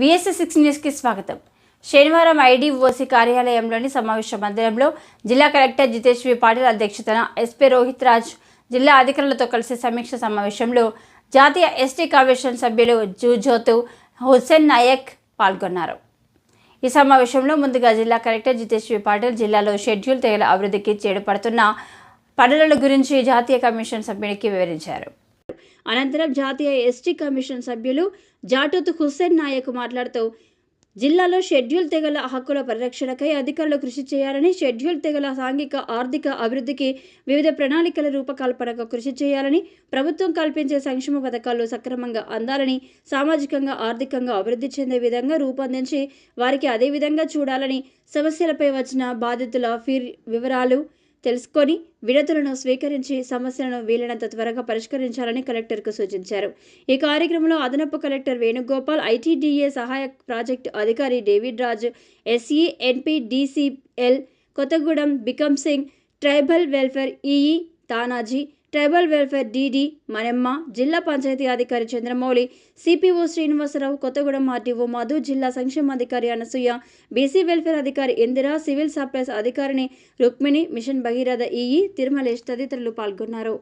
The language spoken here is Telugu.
విఎస్ఎస్ సిక్స్ న్యూస్కి స్వాగతం. శనివారం ఐడీఓసీ కార్యాలయంలోని సమావేశ మందిరంలో జిల్లా కలెక్టర్ జితేష్ వి పాటిల్ అధ్యక్షతన ఎస్పీ రోహిత్ రాజ్ జిల్లా అధికారులతో కలిసి సమీక్ష సమావేశంలో జాతీయ ఎస్టీ కమిషన్ సభ్యులు జూజోతు హుస్సేన్ నాయక్ పాల్గొన్నారు. ఈ సమావేశంలో ముందుగా జిల్లా కలెక్టర్ జితేష్ వి పాటిల్ జిల్లాలో షెడ్యూల్ తెగల అభివృద్ధికి చేడుపడుతున్న పనుల గురించి జాతీయ కమిషన్ సభ్యునికి వివరించారు. అనంతరం జాతీయ ఎస్టీ కమిషన్ సభ్యులు జాటూత్ హుస్సేన్ నాయక్ మాట్లాడుతూ జిల్లాలో షెడ్యూల్ తెగల హక్కుల పరిరక్షణకై అధికారులు కృషి చేయాలని షెడ్యూల్ తెగల సాంఘిక ఆర్థిక అభివృద్ధికి వివిధ ప్రణాళికల రూపకల్పనకు కృషి చేయాలని ప్రభుత్వం కల్పించే సంక్షేమ పథకాలు సక్రమంగా అందాలని సామాజికంగా ఆర్థికంగా అభివృద్ధి చెందే విధంగా రూపొందించి వారికి అదే విధంగా చూడాలని సమస్యలపై వచ్చిన బాధితుల ఫిర్ వివరాలు తెలుసుకొని విడతులను స్వీకరించి సమస్యలను వీలైనంత త్వరగా పరిష్కరించాలని కలెక్టర్కు సూచించారు. ఈ కార్యక్రమంలో అదనపు కలెక్టర్ వేణుగోపాల్ ఐటీడీఏ సహాయ ప్రాజెక్టు అధికారి David Raj SE NPDCL Kothagudem Bikam Singh tribal welfare EE Tanaji tribal welfare DD Manemma జిల్లా పంచాయతీ అధికారి చంద్రమౌళి సిపిఓ శ్రీనివాసరావు కొత్తగూడెం ఆర్టీఓ మధు జిల్లా సంక్షేమాధికారి అనసూయ బీసీ వెల్ఫేర్ అధికారి ఇందిరా సివిల్ సప్లైస్ అధికారిని రుక్మిణి మిషన్ భగీరథ ఈఈ తిరుమలేష్ తదితరులు పాల్గొన్నారు.